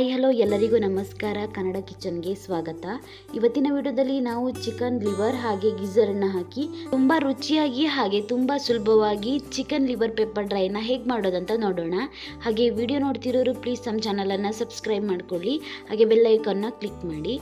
Hi hello ಎಲ್ಲರಿಗೂ ನಮಸ್ಕಾರ. ಕನ್ನಡ ಕಿಚನ್ಗೆ ಸ್ವಾಗತ. ಇವತ್ತಿನ ವಿಡಿಯೋದಲ್ಲಿ ನಾವು ಚಿಕನ್ ಲಿವರ್ ಹಾಗೆ ಗಿಜರನ್ನ ಹಾಕಿ ತುಂಬ ರುಚಿಯಾಗಿ ಹಾಗೆ ತುಂಬ ಸುಲಭವಾಗಿ ಚಿಕನ್ ಲಿವರ್ ಪೆಪ್ಪರ್ ಡ್ರೈನ ಹೇಗೆ ಮಾಡೋದಂತ ನೋಡೋಣ. ಹಾಗೆ ವಿಡಿಯೋ ನೋಡ್ತಿರೋರು ಪ್ಲೀಸ್ ನಮ್ಮ ಚಾನಲನ್ನು ಸಬ್ಸ್ಕ್ರೈಬ್ ಮಾಡ್ಕೊಳ್ಳಿ. ಹಾಗೆ ಬೆಲ್ಲೈಕನ್ನ ಕ್ಲಿಕ್ ಮಾಡಿ.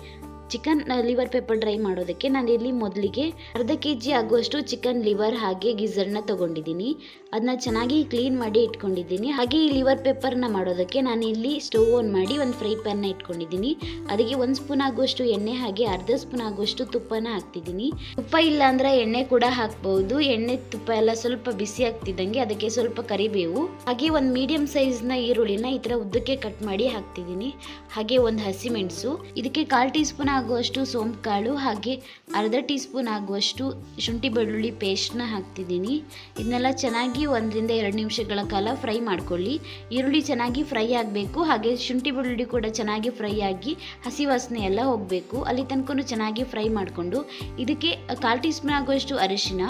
ಚಿಕನ್ ಲಿವರ್ ಪೇಪರ್ ಡ್ರೈ ಮಾಡೋದಕ್ಕೆ ನಾನು ಇಲ್ಲಿ ಮೊದಲಿಗೆ ಅರ್ಧ ಕೆ ಜಿ ಆಗುವಷ್ಟು ಚಿಕನ್ ಲಿವರ್ ಹಾಗೆ ಗಿಜರ್ನ ತೊಗೊಂಡಿದ್ದೀನಿ. ಅದನ್ನ ಚೆನ್ನಾಗಿ ಕ್ಲೀನ್ ಮಾಡಿ ಇಟ್ಕೊಂಡಿದ್ದೀನಿ. ಹಾಗೆ ಈ ಲಿವರ್ ಪೆಪ್ಪರ್ನ ಮಾಡೋದಕ್ಕೆ ನಾನು ಇಲ್ಲಿ ಸ್ಟವ್ ಆನ್ ಮಾಡಿ ಒಂದು ಫ್ರೈ ಪ್ಯಾನ್ನ ಇಟ್ಕೊಂಡಿದ್ದೀನಿ. ಅದಕ್ಕೆ ಒಂದು ಸ್ಪೂನ್ ಆಗುವಷ್ಟು ಎಣ್ಣೆ ಹಾಗೆ ಅರ್ಧ ಸ್ಪೂನ್ ಆಗುವಷ್ಟು ತುಪ್ಪನ ಹಾಕ್ತಿದ್ದೀನಿ. ತುಪ್ಪ ಇಲ್ಲ ಅಂದರೆ ಎಣ್ಣೆ ಕೂಡ ಹಾಕ್ಬಹುದು ಎಣ್ಣೆ, ತುಪ್ಪ ಎಲ್ಲ ಸ್ವಲ್ಪ ಬಿಸಿ ಆಗ್ತಿದ್ದಂಗೆ ಅದಕ್ಕೆ ಸ್ವಲ್ಪ ಕರಿಬೇವು. ಹಾಗೆ ಒಂದು ಮೀಡಿಯಂ ಸೈಜ್ನ ಈರುಳ್ಳಿನ ಈ ತರ ಉದ್ದಕ್ಕೆ ಕಟ್ ಮಾಡಿ ಹಾಕ್ತಿದ್ದೀನಿ. ಹಾಗೆ ಒಂದು ಹಸಿಮೆಣಸು ಇದಕ್ಕೆ ಕಾಲು ಟೀ ಸ್ಪೂನ್ ಆಗುವಷ್ಟು ಸೋಂಪು ಕಾಳು ಹಾಗೆ ಅರ್ಧ ಟೀ ಸ್ಪೂನ್ ಆಗುವಷ್ಟು ಶುಂಠಿ ಬೆಳ್ಳುಳ್ಳಿ ಪೇಸ್ಟ್ನ ಹಾಕ್ತಿದ್ದೀನಿ. ಇದನ್ನೆಲ್ಲ ಚೆನ್ನಾಗಿ ಒಂದರಿಂದ ಎರಡು ನಿಮಿಷಗಳ ಕಾಲ ಫ್ರೈ ಮಾಡ್ಕೊಳ್ಳಿ. ಈರುಳ್ಳಿ ಚೆನ್ನಾಗಿ ಫ್ರೈ ಆಗಬೇಕು, ಹಾಗೆ ಶುಂಠಿ ಬೆಳ್ಳುಳ್ಳಿ ಕೂಡ ಚೆನ್ನಾಗಿ ಫ್ರೈ ಆಗಿ ಹಸಿ ವಾಸನೆ ಎಲ್ಲ ಹೋಗಬೇಕು. ಅಲ್ಲಿ ತನಕ ಚೆನ್ನಾಗಿ ಫ್ರೈ ಮಾಡಿಕೊಂಡು ಇದಕ್ಕೆ ಕಾಲು ಟೀ ಸ್ಪೂನ್ ಆಗುವಷ್ಟು ಅರಿಶಿನ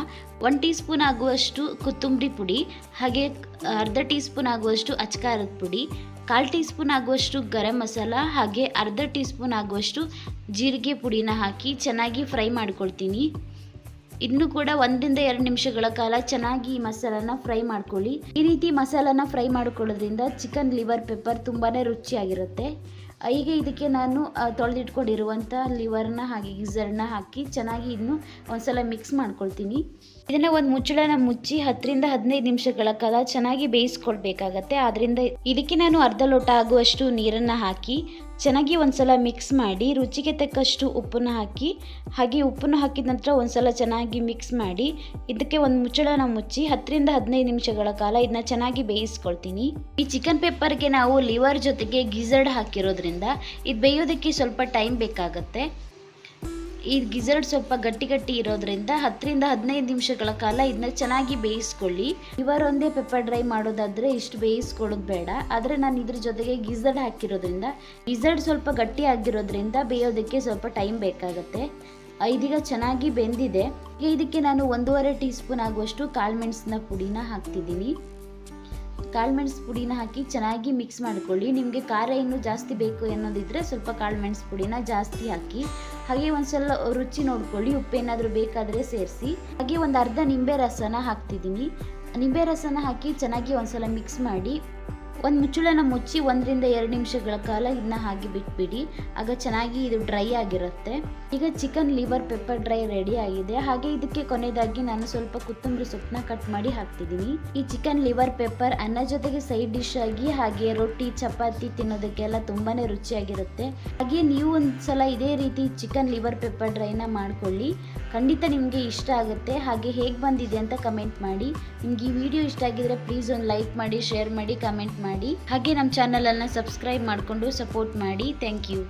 ಒನ್ ಟೀ ಸ್ಪೂನ್ ಆಗುವಷ್ಟು ಕೊತ್ತಂಬರಿ ಪುಡಿ, ಹಾಗೆ ಅರ್ಧ ಟೀ ಸ್ಪೂನ್ ಆಗುವಷ್ಟು ಅಚ್ಕಾರದ ಪುಡಿ, ಕಾಲು ಟೀ ಸ್ಪೂನ್ ಆಗುವಷ್ಟು ಗರಂ ಮಸಾಲ, ಹಾಗೆ ಅರ್ಧ ಟೀ ಸ್ಪೂನ್ ಆಗುವಷ್ಟು ಜೀರಿಗೆ ಪುಡಿನ ಹಾಕಿ ಚೆನ್ನಾಗಿ ಫ್ರೈ ಮಾಡ್ಕೊಳ್ತೀನಿ. ಇದನ್ನು ಕೂಡ ಒಂದರಿಂದ ಎರಡು ನಿಮಿಷಗಳ ಕಾಲ ಚೆನ್ನಾಗಿ ಮಸಾಲಾನ ಫ್ರೈ ಮಾಡ್ಕೊಳ್ಳಿ. ಈ ರೀತಿ ಮಸಾಲನ ಫ್ರೈ ಮಾಡ್ಕೊಳ್ಳೋದ್ರಿಂದ ಚಿಕನ್ ಲಿವರ್ ಪೆಪ್ಪರ್ ತುಂಬಾ ರುಚಿಯಾಗಿರುತ್ತೆ. ಈಗ ಇದಕ್ಕೆ ನಾನು ತೊಳೆದಿಟ್ಕೊಂಡಿರುವಂಥ ಲಿವರ್ನ ಹಾಗೆ ಗಿಝರ್ನ ಹಾಕಿ ಚೆನ್ನಾಗಿ ಇದನ್ನು ಒಂದ್ಸಲ ಮಿಕ್ಸ್ ಮಾಡ್ಕೊಳ್ತೀನಿ. ಇದನ್ನು ಒಂದು ಮುಚ್ಚಳನ ಮುಚ್ಚಿ ಹತ್ತರಿಂದ ಹದಿನೈದು ನಿಮಿಷಗಳ ಕಾಲ ಚೆನ್ನಾಗಿ ಬೇಯಿಸ್ಕೊಳ್ಬೇಕಾಗತ್ತೆ. ಆದ್ದರಿಂದ ಇದಕ್ಕೆ ನಾನು ಅರ್ಧ ಲೋಟ ಆಗುವಷ್ಟು ನೀರನ್ನು ಹಾಕಿ ಚೆನ್ನಾಗಿ ಒಂದ್ಸಲ ಮಿಕ್ಸ್ ಮಾಡಿ ರುಚಿಗೆ ತಕ್ಕಷ್ಟು ಉಪ್ಪನ್ನು ಹಾಕಿ, ಹಾಗೆ ಉಪ್ಪನ್ನು ಹಾಕಿದ ನಂತರ ಒಂದ್ಸಲ ಚೆನ್ನಾಗಿ ಮಿಕ್ಸ್ ಮಾಡಿ, ಇದಕ್ಕೆ ಒಂದು ಮುಚ್ಚಳನ ಮುಚ್ಚಿ ಹತ್ತರಿಂದ ಹದಿನೈದು ನಿಮಿಷಗಳ ಕಾಲ ಇದನ್ನ ಚೆನ್ನಾಗಿ ಬೇಯಿಸ್ಕೊಳ್ತೀನಿ. ಈ ಚಿಕನ್ ಪೇಪರ್ಗೆ ನಾವು ಲಿವರ್ ಜೊತೆಗೆ ಗಿಝರ್ಡ್ ಹಾಕಿರೋದ್ರಿಂದ ಇದು ಬೇಯೋದಕ್ಕೆ ಸ್ವಲ್ಪ ಟೈಮ್ ಬೇಕಾಗತ್ತೆ. ಈ ಗಿಜರ್ಡ್ ಸ್ವಲ್ಪ ಗಟ್ಟಿ ಗಟ್ಟಿ ಇರೋದ್ರಿಂದ ಹತ್ತರಿಂದ ಹದಿನೈದು ನಿಮಿಷಗಳ ಕಾಲ ಇದನ್ನ ಚೆನ್ನಾಗಿ ಬೇಯಿಸ್ಕೊಳ್ಳಿ. ಇವರೊಂದೇ ಪೆಪ್ಪರ್ ಡ್ರೈ ಮಾಡೋದಾದ್ರೆ ಇಷ್ಟು ಬೇಯಿಸ್ಕೊಳ್ಳೋದು ಬೇಡ. ಆದರೆ ನಾನು ಇದ್ರ ಜೊತೆಗೆ ಗಿಜರ್ಡ್ ಹಾಕಿರೋದ್ರಿಂದ, ಗಿಜರ್ಡ್ ಸ್ವಲ್ಪ ಗಟ್ಟಿ ಆಗಿರೋದ್ರಿಂದ ಬೇಯೋದಕ್ಕೆ ಸ್ವಲ್ಪ ಟೈಮ್ ಬೇಕಾಗುತ್ತೆ. ಇದೀಗ ಚೆನ್ನಾಗಿ ಬೆಂದಿದೆ. ಇದಕ್ಕೆ ನಾನು ಒಂದೂವರೆ ಟೀ ಸ್ಪೂನ್ ಆಗುವಷ್ಟು ಕಾಳುಮೆಣಸಿನ ಪುಡಿನ ಹಾಕ್ತಿದ್ದೀನಿ. ಕಾಳುಮೆಣಸು ಪುಡಿನ ಹಾಕಿ ಚೆನ್ನಾಗಿ ಮಿಕ್ಸ್ ಮಾಡ್ಕೊಳ್ಳಿ. ನಿಮಗೆ ಖಾರ ಇನ್ನೂ ಜಾಸ್ತಿ ಬೇಕು ಅನ್ನೋದಿದ್ರೆ ಸ್ವಲ್ಪ ಕಾಳುಮೆಣಸು ಪುಡಿನ ಜಾಸ್ತಿ ಹಾಕಿ, ಹಾಗೆ ಒಂದ್ಸಲ ರುಚಿ ನೋಡ್ಕೊಳ್ಳಿ. ಉಪ್ಪು ಏನಾದರೂ ಬೇಕಾದರೆ ಸೇರಿಸಿ. ಹಾಗೆ ಒಂದು ಅರ್ಧ ನಿಂಬೆ ರಸನ ಹಾಕ್ತಿದ್ದೀನಿ. ನಿಂಬೆ ರಸನ ಹಾಕಿ ಚೆನ್ನಾಗಿ ಒಂದ್ಸಲ ಮಿಕ್ಸ್ ಮಾಡಿ. ಒಂದು ಮುಚ್ಚಳನ ಮುಚ್ಚಿ ಒಂದರಿಂದ ಎರಡು ನಿಮಿಷಗಳ ಕಾಲ ಇದನ್ನ ಹಾಗೆ ಬಿಟ್ಬಿಡಿ. ಆಗ ಚೆನ್ನಾಗಿ ಇದು ಡ್ರೈ ಆಗಿರುತ್ತೆ. ಈಗ chicken liver pepper dry ready ಆಗಿದೆ. ಹಾಗೆ ಇದಕ್ಕೆ ಕೊನೆಯದಾಗಿ ನಾನು ಸ್ವಲ್ಪ ಕೊತ್ತಂಬರಿ ಸೊಪ್ಪನ್ನ ಕಟ್ ಮಾಡಿ ಹಾಕ್ತಿದ್ದೀನಿ ಈ ಚಿಕನ್ ಲಿವರ್ ಪೆಪ್ಪರ್ ಅನ್ನ ಜೊತೆಗೆ ಸೈಡ್ ಡಿಶ್ ಆಗಿ ಹಾಗೆ ರೊಟ್ಟಿ, ಚಪಾತಿ ತಿನ್ನೋದಕ್ಕೆಲ್ಲ ತುಂಬಾನೇ ರುಚಿಯಾಗಿರುತ್ತೆ. ಹಾಗೆ ನೀವು ಒಂದ್ಸಲ ಇದೇ ರೀತಿ ಚಿಕನ್ ಲಿವರ್ ಪೆಪ್ಪರ್ ಡ್ರೈನ ಮಾಡ್ಕೊಳ್ಳಿ. ಖಂಡಿತ ನಿಮಗೆ ಇಷ್ಟ ಆಗುತ್ತೆ. ಹಾಗೆ ಹೇಗೆ ಬಂದಿದೆ ಅಂತ ಕಮೆಂಟ್ ಮಾಡಿ. ನಿಮ್ಗೆ ಈ ವಿಡಿಯೋ ಇಷ್ಟ ಆಗಿದ್ರೆ ಪ್ಲೀಸ್ ಒಂದು ಲೈಕ್ ಮಾಡಿ, ಶೇರ್ ಮಾಡಿ, ಕಮೆಂಟ್ ಮಾಡಿ ಹಾಗೆ ನಮ್ಮ ಚಾನಲನ್ನು ಸಬ್ಸ್ಕ್ರೈಬ್ ಮಾಡಿಕೊಂಡು ಸಪೋರ್ಟ್ ಮಾಡಿ. Thank you